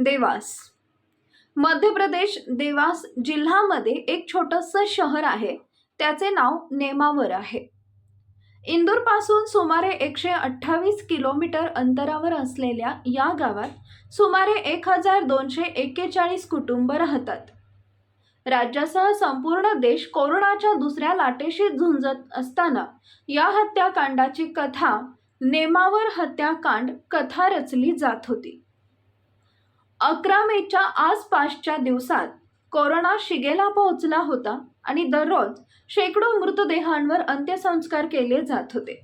देवास. मध्य प्रदेश देवास जिल्ह्यामध्ये एक छोटंसं शहर आहे. त्याचे नाव नेमावर आहे. इंदूरपासून सुमारे एकशे अठ्ठावीस किलोमीटर अंतरावर असलेल्या या गावात सुमारे एक हजार दोनशे एक्केचाळीस कुटुंब राहतात. राज्यासह संपूर्ण देश कोरोनाच्या दुसऱ्या लाटेशी झुंजत असताना या हत्याकांडाची कथा नेमावर हत्याकांड कथा रचली जात होती. अकरा मेच्या आसपासच्या दिवसात कोरोना शिगेला पोहोचला होता आणि दररोज शेकडो मृतदेहांवर अंत्यसंस्कार केले जात होते.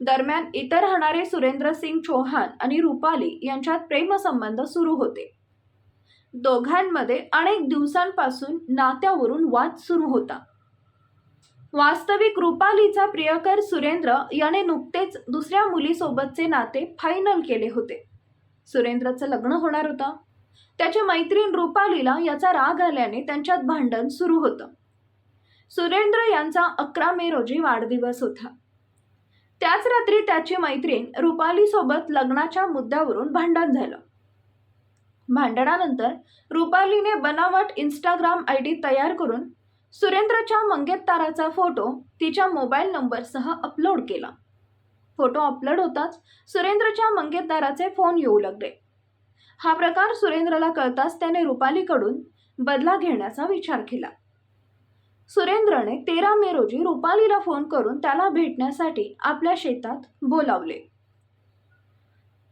दरम्यान इतर राहणारे सुरेंद्र सिंग चौहान आणि रुपाली यांच्यात प्रेमसंबंध सुरू होते. दोघांमध्ये अनेक दिवसांपासून नात्यावरून वाद सुरू होता. वास्तविक रुपालीचा प्रियकर सुरेंद्र याने नुकतेच दुसऱ्या मुलीसोबतचे नाते फायनल केले होते. सुरेंद्रचं लग्न होणार होतं. त्याची मैत्रीण रुपालीला याचा राग आल्याने त्यांच्यात भांडण सुरू होतं. सुरेंद्र यांचा अकरा मे रोजी वाढदिवस होता. त्याच रात्री त्याची मैत्रीण रुपालीसोबत लग्नाच्या मुद्द्यावरून भांडण झालं. भांडणानंतर रुपालीने बनावट इंस्टाग्राम आय डी तयार करून सुरेंद्रच्या मंगेत ताराचा फोटो तिच्या मोबाईल नंबरसह अपलोड केला. फोटो अपलोड होताच सुरेंद्रच्या मंगेतदाराचे फोन येऊ लागले. हा प्रकार सुरेंद्रला कळताच त्याने रुपालीकडून बदला घेण्याचा विचार केला. सुरेंद्रने तेरा मे रोजी रुपालीला फोन करून त्याला भेटण्यासाठी आपल्या शेतात बोलावले.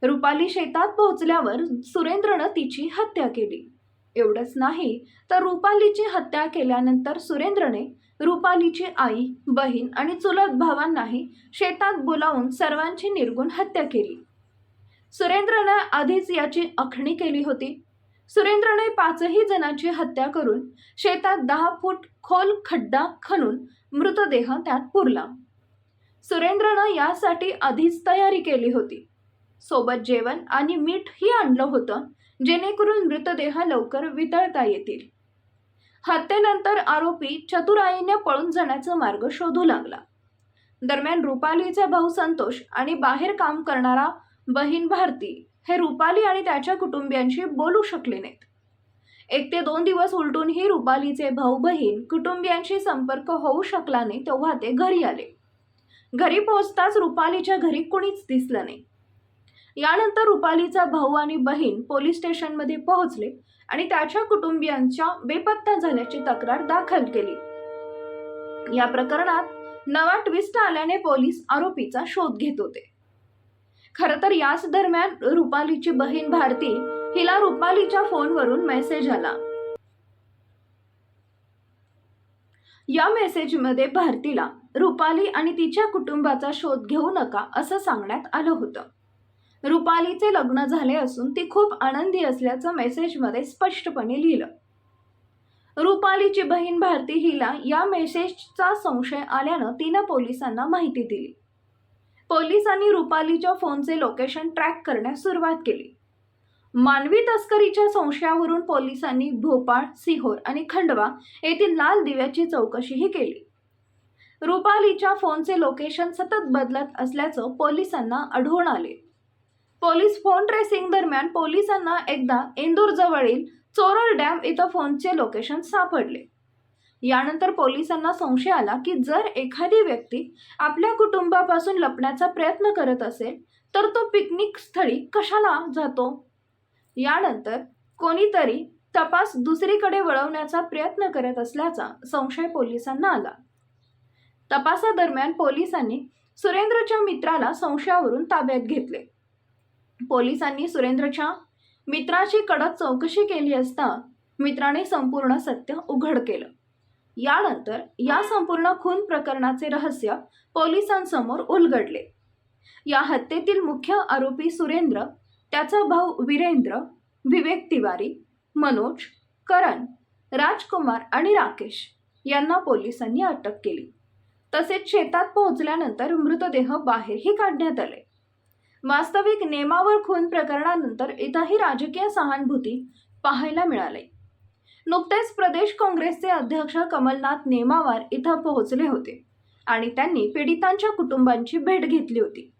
रुपाली शेतात पोहोचल्यावर सुरेंद्रनं तिची हत्या केली. एवढंच नाही तर रुपालीची हत्या केल्यानंतर सुरेंद्रने रुपालीची आई बहीण आणि चुलत भावांनाही शेतात बोलावून सर्वांची निर्गुण हत्या केली. सुरेंद्रनं आधीच याची आखणी केली होती. सुरेंद्रने पाचही जणांची हत्या करून शेतात दहा फूट खोल खड्डा खणून मृतदेह त्यात पुरला. सुरेंद्रनं यासाठी आधीच तयारी केली होती. सोबत जेवण आणि मीठही आणलं होतं जेणेकरून मृतदेह लवकर वितळता येतील. हत्येनंतर आरोपी चतुराईने पळून जाण्याचा मार्ग शोधू लागला. दरम्यान रुपालीचा भाऊ संतोष आणि बाहेर काम करणारा बहीण भारती हे रुपाली आणि त्याच्या कुटुंबियांशी बोलू शकले नाहीत. एक ते दोन दिवस उलटूनही रुपालीचे भाऊ बहीण कुटुंबियांशी संपर्क होऊ शकला नाही तेव्हा ते घरी आले. घरी पोहोचताच रुपालीच्या घरी कुणीच दिसलं नाही. यानंतर रुपालीचा भाऊ आणि बहीण पोलीस स्टेशनमध्ये पोहोचले आणि त्याच्या कुटुंबियांच्या बेपत्ता झाल्याची तक्रार दाखल केली. या प्रकरणात नवा ट्विस्ट आल्याने पोलीस आरोपीचा शोध घेत होते. खरं तर याच दरम्यान रुपालीची बहीण भारती हिला रुपालीच्या फोनवरून मेसेज आला. या मेसेजमध्ये भारतीला रुपाली आणि तिच्या कुटुंबाचा शोध घेऊ नका असं सांगण्यात आलं होतं. रुपालीचे लग्न झाले असून ती खूप आनंदी असल्याचं मेसेजमध्ये स्पष्टपणे लिहिलं. रुपालीची बहीण भारती हिला या मेसेजचा संशय आल्यानं तिनं पोलिसांना माहिती दिली. पोलिसांनी रुपालीच्या फोनचे लोकेशन ट्रॅक करण्यास सुरुवात केली. मानवी तस्करीच्या संशयावरून पोलिसांनी भोपाळ सिहोर आणि खंडवा येथील लाल दिव्याची चौकशीही केली. रुपालीच्या फोनचे लोकेशन सतत बदलत असल्याचं पोलिसांना आढळून आले. पोलीस फोन ट्रेसिंग दरम्यान पोलिसांना एकदा इंदूरजवळील चोरल डॅम इथं फोनचे लोकेशन सापडले. यानंतर पोलिसांना संशय आला की जर एखादी व्यक्ती आपल्या कुटुंबापासून लपण्याचा प्रयत्न करत असेल तर तो पिकनिक स्थळी कशाला जातो? यानंतर कोणीतरी तपास दुसरीकडे वळवण्याचा प्रयत्न करत असल्याचा संशय पोलिसांना आला. तपासादरम्यान पोलिसांनी सुरेंद्रच्या मित्राला संशयावरून ताब्यात घेतले. पोलिसांनी सुरेंद्रच्या मित्राची कडक चौकशी केली असता मित्राने संपूर्ण सत्य उघड केलं. यानंतर या संपूर्ण खून प्रकरणाचे रहस्य पोलिसांसमोर उलगडले. या हत्येतील मुख्य आरोपी सुरेंद्र त्याचा भाऊ वीरेंद्र विवेक तिवारी मनोज करण राजकुमार आणि राकेश यांना पोलिसांनी अटक केली. तसेच शेतात पोहोचल्यानंतर मृतदेह बाहेरही काढण्यात आले. वास्तविक नेमावर खून प्रकरणानंतर इथंही राजकीय सहानुभूती पाहायला मिळाली नुकतेच प्रदेश काँग्रेसचे अध्यक्ष कमलनाथ नेमावार इथं पोहोचले होते आणि त्यांनी पीडितांच्या कुटुंबांची भेट घेतली होती.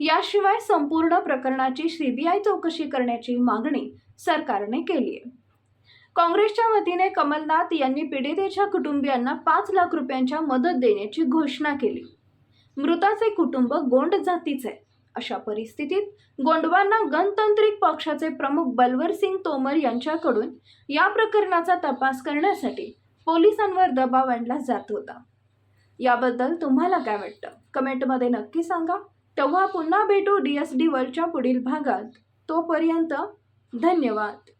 याशिवाय संपूर्ण प्रकरणाची सीबीआय चौकशी करण्याची मागणी सरकारने केली आहे. काँग्रेसच्या वतीने कमलनाथ यांनी पीडितेच्या कुटुंबियांना पाच लाख रुपयांच्या मदत देण्याची घोषणा केली. मृताचे कुटुंब गोंड जातीचे आहे. अशा परिस्थितीत गोंडवांना गणतांत्रिक पक्षाचे प्रमुख बलवर सिंग तोमर यांच्याकडून या प्रकरणाचा तपास करण्यासाठी पोलिसांवर दबाव आणला जात होता. याबद्दल तुम्हाला काय वाटतं? कमेंटमध्ये नक्की सांगा. तेव्हा पुन्हा भेटू डी एस डी वर्ल्डच्या पुढील भागात. तोपर्यंत धन्यवाद.